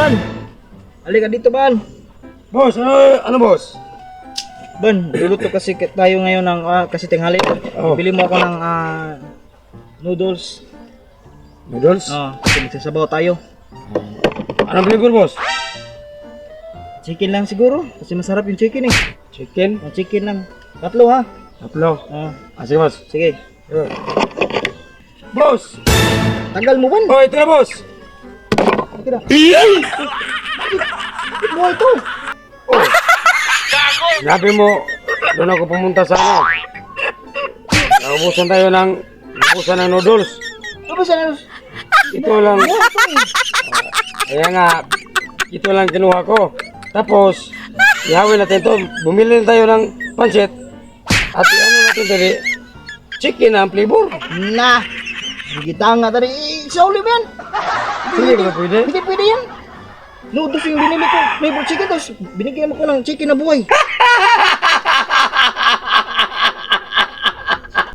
Ban! Halika dito, Ban! Boss, ano, ano boss? Ban, luluto kasi tayo ngayon ng ah, kasi tinghali. Oh. Bili mo ako ng ah, noodles. Noodles? Oh, kasi magsasabaw tayo. Anong flavor boss? Chicken lang siguro. Kasi masarap yung chicken eh. Chicken? Oh, chicken lang. Tatlo ha. Tatlo. Oh, Ah, sige boss. sige. Boss! Tagal mo, Ban. Oh, ito na boss! Sige na. Mo ito. Oh! Sabi mo, doon ako pumunta sa ano. Naubusan tayo ng, naubusan ng noodles. Ano ba sa Ito lang, ito kaya nga, ito lang kinuha ko. Tapos, ihawin natin to. Bumili na tayo ng pancit. At ano natin tadi, chicken ang flavor. Na. Sige tanga tadi. Eh, Sa ulit yan. Hindi na pwede. Hindi pwede yan. Noodles yung binili ko. Flavor chicken tapos binigyan mo ko ng chicken na buhay.